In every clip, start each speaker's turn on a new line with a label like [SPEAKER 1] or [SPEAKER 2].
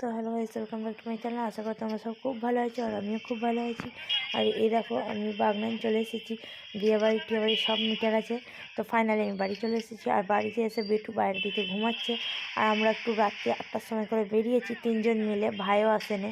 [SPEAKER 1] তো hello guys, welcome back to my channel. আশা করি তোমরা সব খুব ভালো আছো আর আমিও খুব ভালো আছি। আর এই দেখো, আমি বাগনান চলে এসেছি। বিয়ে বাড়ি, টিয়ে বাড়ি সব মিটে গেছে তো ফাইনালি আমি বাড়ি চলে এসেছি আর বাড়িতে এসে বেটু বাইরের দিকে ঘুমাচ্ছে। আর আমরা একটু রাত্রে আটটার সময় করে বেরিয়েছি, তিনজন মিলে। ভাইও আসেনি।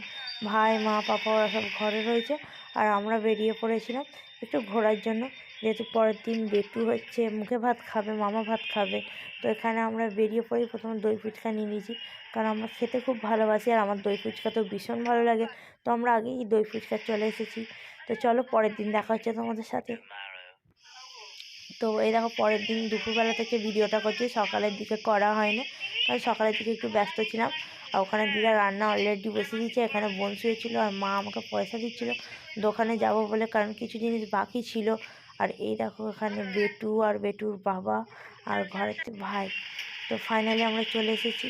[SPEAKER 1] ভাই, মা, পাপা, ওরা সব ঘরে রয়েছে। আর আমরা বেরিয়ে পড়েছিলাম একটু ঘোরার জন্য। যেহেতু পরের দিন বেটু হচ্ছে, মুখে ভাত খাবে, মামা ভাত খাবে। তো এখানে আমরা বেরিয়ে পড়ি, প্রথমে দই ফুচকা নিয়ে নিয়েছি। কারণ আমরা খেতে খুব ভালোবাসি আর আমার দই ফুচকা তো ভীষণ ভালো লাগে। তো আমরা আগেই দই ফুচকা চলে এসেছি। তো চলো পরের দিন দেখা হচ্ছে তোমাদের সাথে। তো এই দেখো পরের দিন দুপুরবেলা থেকে ভিডিওটা করছি, সকালের দিকে করা হয়নি। কারণ সকালের দিকে একটু ব্যস্ত ছিলাম। আর ওখানে দিদা রান্না অলরেডি বসে দিয়েছে, এখানে বোন শুয়েছিল আর মা আমাকে পয়সা দিচ্ছিল। দোকানে যাব বলে, কারণ কিছু জিনিস বাকি ছিল। আর এই দেখো এখানে বেটু আর বেটুর বাবা আর ঘরেতে ভাই। তো ফাইনালি আমরা চলে এসেছি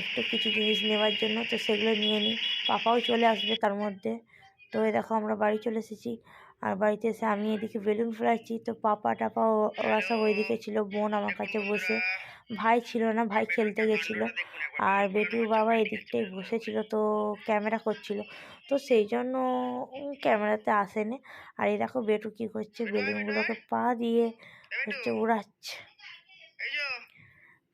[SPEAKER 1] একটু কিছু জিনিস নেওয়ার জন্য। তো সেগুলো নিয়ে নিই। পাপাও চলে আসবে তার মধ্যে। তো এই দেখো আমরা বাড়ি চলে এসেছি। আর বাড়িতে এসে আমি এদিকে বেলুন ফোলাচ্ছি। তো পাপা টাপা ওরা সব ওইদিকে ছিল। বোন আমার কাছে বসে। ভাই ছিল না, ভাই খেলতে গেছিল। আর বেটুর বাবা এদিকটাই বসেছিল, তো ক্যামেরা করছিল। তো সেই জন্য ক্যামেরাতে আসেনি। আর এই দেখো বেটু কী করছে, বেলুনগুলোকে পা দিয়ে হচ্ছে উড়াচ্ছে।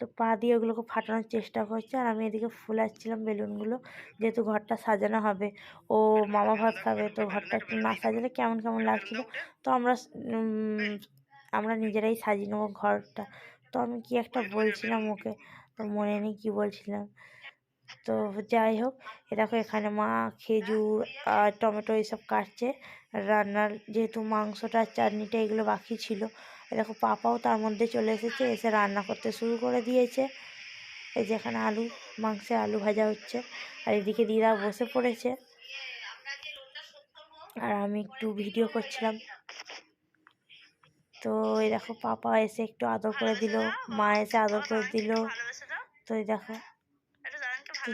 [SPEAKER 1] তো পা দিয়ে ওগুলোকে ফাটানোর চেষ্টা করছে। আর আমি এদিকে ফুলাচ্ছিলাম বেলুনগুলো, যেহেতু ঘরটা সাজানো হবে। ও মামা ভাত খাবে, তো ঘরটা একটু না সাজালে কেমন কেমন লাগছিল। তো আমরা আমরা নিজেরাই সাজিয়ে নেব ঘরটা। তো আমি কি একটা বলছিলাম ওকে? তো মনে নেই কী বলছিলাম। তো যাই হোক এ দেখো এখানে মা খেজুর আর টমেটো এইসব কাটছে। রান্নার যেহেতু মাংসটা চাটনিটা এগুলো বাকি ছিল এ দেখো পাপাও তার মধ্যে চলে এসেছে এসে রান্না করতে শুরু করে দিয়েছে। এই যেখানে আলু মাংসে আলু ভাজা হচ্ছে। আর এদিকে দিদা বসে পড়েছে। আর আমি একটু ভিডিও করছিলাম। তো এই দেখো পাপা এসে একটু আদর করে দিল মা এসে আদর করে দিল। তো এই দেখো।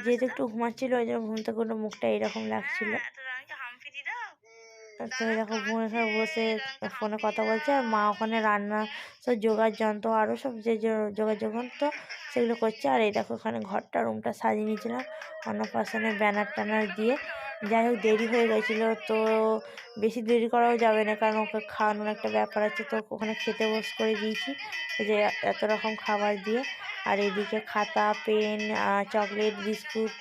[SPEAKER 1] যেহেতু একটু ঘুমাচ্ছিল ওই জন্য ঘুম থেকে মুখটা এরকম লাগছিল। তো দেখো বোন এখানে বসে ফোনে কথা বলছে আর মা ওখানে রান্না সব জোগাড় যন্ত্র আরও সব যে জোগাড় যন্ত্র সেগুলো করছে। আর এই দেখো ওখানে ঘরটা রুমটা সাজিয়ে নিয়েছিলাম। অন্নপ্রাশনের ব্যানার ট্যানার দিয়ে যাই হোক, দেরি হয়ে গেছিল, তো বেশি দেরি করাও যাবে না, কারণ ওকে খাওয়ানোর একটা ব্যাপার আছে, তো ওখানে খেতে বস করে দিয়েছি যে এত রকম খাবার দিয়ে। আর এদিকে খাতা, পেন চকলেট, বিস্কুট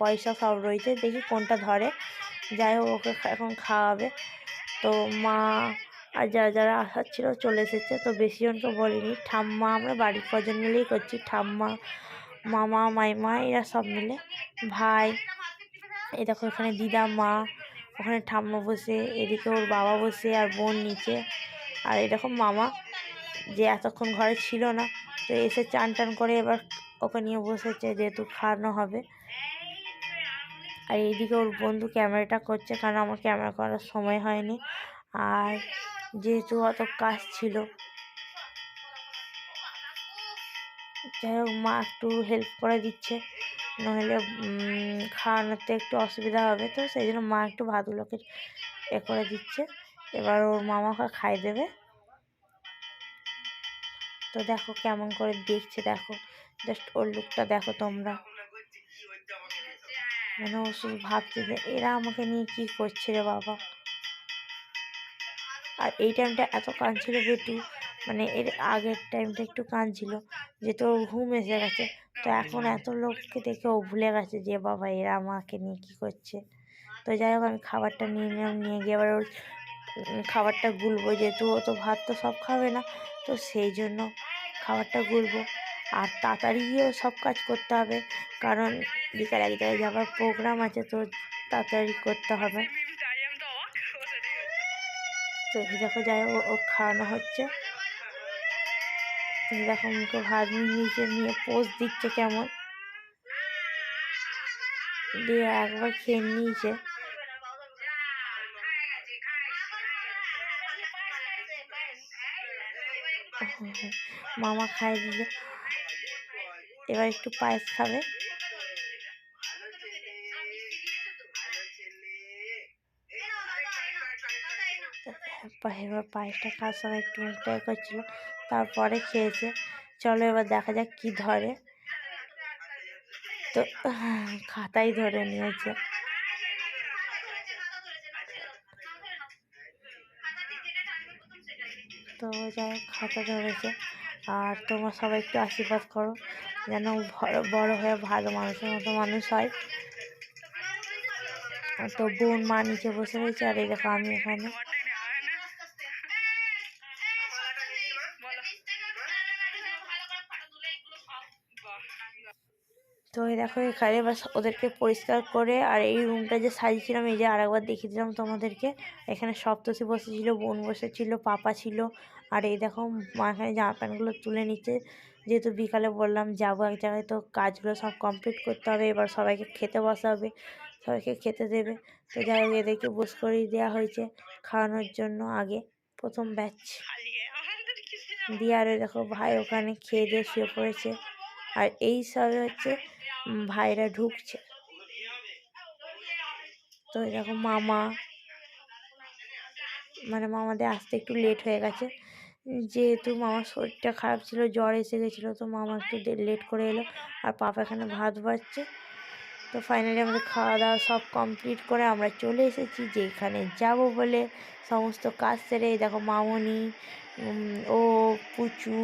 [SPEAKER 1] পয়সা সব রয়েছে, দেখি কোনটা ধরে। যাই হোক, ওকে এখন খাওয়াবে। তো মা আর যারা যারা আসার ছিল চলে এসেছে, তো বেশি জনকে বলিনি। ঠাম্মা, আমরা বাড়ির কজন মিলেই করছি, ঠাম্মা, মামা, মাইমা, এরা সব মিলে। ভাই এই দেখো এখানে দিদা, মা, ওখানে ঠাম্মা বসে, এদিকে ওর বাবা বসে আর বোন নিচে। আর এরকম মামা, যে এতক্ষণ ঘরে ছিল না, তো এসে চান টান করে এবার ওকে নিয়ে বসেছে, যেহেতু খাওয়ানো হবে। আর এইদিকে ওর বন্ধু ক্যামেরাটা করছে, কারণ আমার ক্যামেরা করার সময় হয়নি। আর যেহেতু অত কাজ ছিল, যাই হোক মা একটু হেল্প করে দিচ্ছে। নইলে খাওয়ানোতে একটু অসুবিধা হবে। তো সেই জন্য মা একটু ভাতগুলোকে এ করে দিচ্ছে। এবার ওর মামাকে খাই দেবে। তো দেখো কেমন করে দেখছে, দেখো। জাস্ট ওর লুকটা দেখো তোমরা। মানে ও শুধু ভাবছে যে, এরা আমাকে নিয়ে কী করছে রে বাবা? আর এই টাইমটা এত কাঁদছিল বেটু। মানে এর আগের টাইমটা একটু কাঁদছিল। যে তোর ঘুম এসে গেছে। তো এখন এত লোককে দেখে ও ভুলে গেছে যে বাবা এরা আমাকে নিয়ে কী করছে? তো যাই হোক আমি খাবারটা নিয়ে নিলাম নিয়ে গিয়ে আবার ওর খাবারটা গুলবো। যেহেতু ও তো ভাত তো সব খাবে না তো সেই জন্য খাবারটা গুলবো। আর তাড়াতাড়ি গিয়েও সব কাজ করতে হবে কারণ বিকাল এক জায়গায় যাওয়ার প্রোগ্রাম আছে তো তাড়াতাড়ি করতে হবে। তো দেখো যাই ও খাওয়ানো হচ্ছে। দেখো, মুখে ভাত নিয়ে নিয়ে পোজ দিচ্ছে কেমন। দিয়ে একবার খেয়ে নিয়েছে। মামা খাই দিল। এবার একটু পায়েস খাবে। এবার পায়েসটা খাওয়ার সময় একটু মুখটা করছিল, তারপরে খেয়েছে। চলো এবার দেখা যাক কি ধরে। তো, খাতাই ধরে নিয়েছে। তো যাই খাতা ধরেছে। আর তোমরা সবাই একটু আশীর্বাদ করো, যেন বড় হয়ে ভালো মানুষের মতো মানুষ হয়। তো বোন মা নিচে বসে রয়েছে, আর এই দেখো আমি এখানে। তো দেখো এখানে বাস ওদেরকে পরিষ্কার করে আর এই রুমটা যে সাজিয়েছিলাম এই যে আরেকবার দেখিয়ে দিলাম তোমাদেরকে। এখানে সপ্তষী বসেছিল, বোন বসেছিল, পাপা ছিল। আর এই দেখো মা এখানে জামা প্যান্টগুলো তুলে নিচ্ছে। যেহেতু বিকালে বললাম যাব এক জায়গায়, তো কাজগুলো সব কমপ্লিট করতে হবে। এবার সবাইকে খেতে বসা হবে সবাইকে খেতে দেবে। তো যাই হোক, এদেরকে বস করেই দেওয়া হয়েছে খাওয়ানোর জন্য আগে প্রথম ব্যাচ দিয়ে আর দেখো ভাই ওখানে খেয়ে দিয়ে শুয়ে পড়েছে। আর এই সবে হচ্ছে ভাইরা ঢুকছে। তো এরকম মামা মানে মামাদের আসতে একটু লেট হয়ে গেছে। যেহেতু মামার শরীরটা খারাপ ছিল, জ্বর এসে গেছিল, তো মামা একটু লেট করে এলো। আর পাপা এখানে ভাত বাড়ছে তো ফাইনালি আমাদের খাওয়া দাওয়া সব কমপ্লিট করে আমরা চলে এসেছি যেখানে যাব বলে সমস্ত কাজ সেরে। দেখো মামনি ও, পুচু,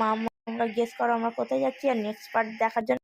[SPEAKER 1] মামা আমরা গেস করো আমরা কোথায় যাচ্ছি? আর নেক্সট পার্ট দেখার জন্য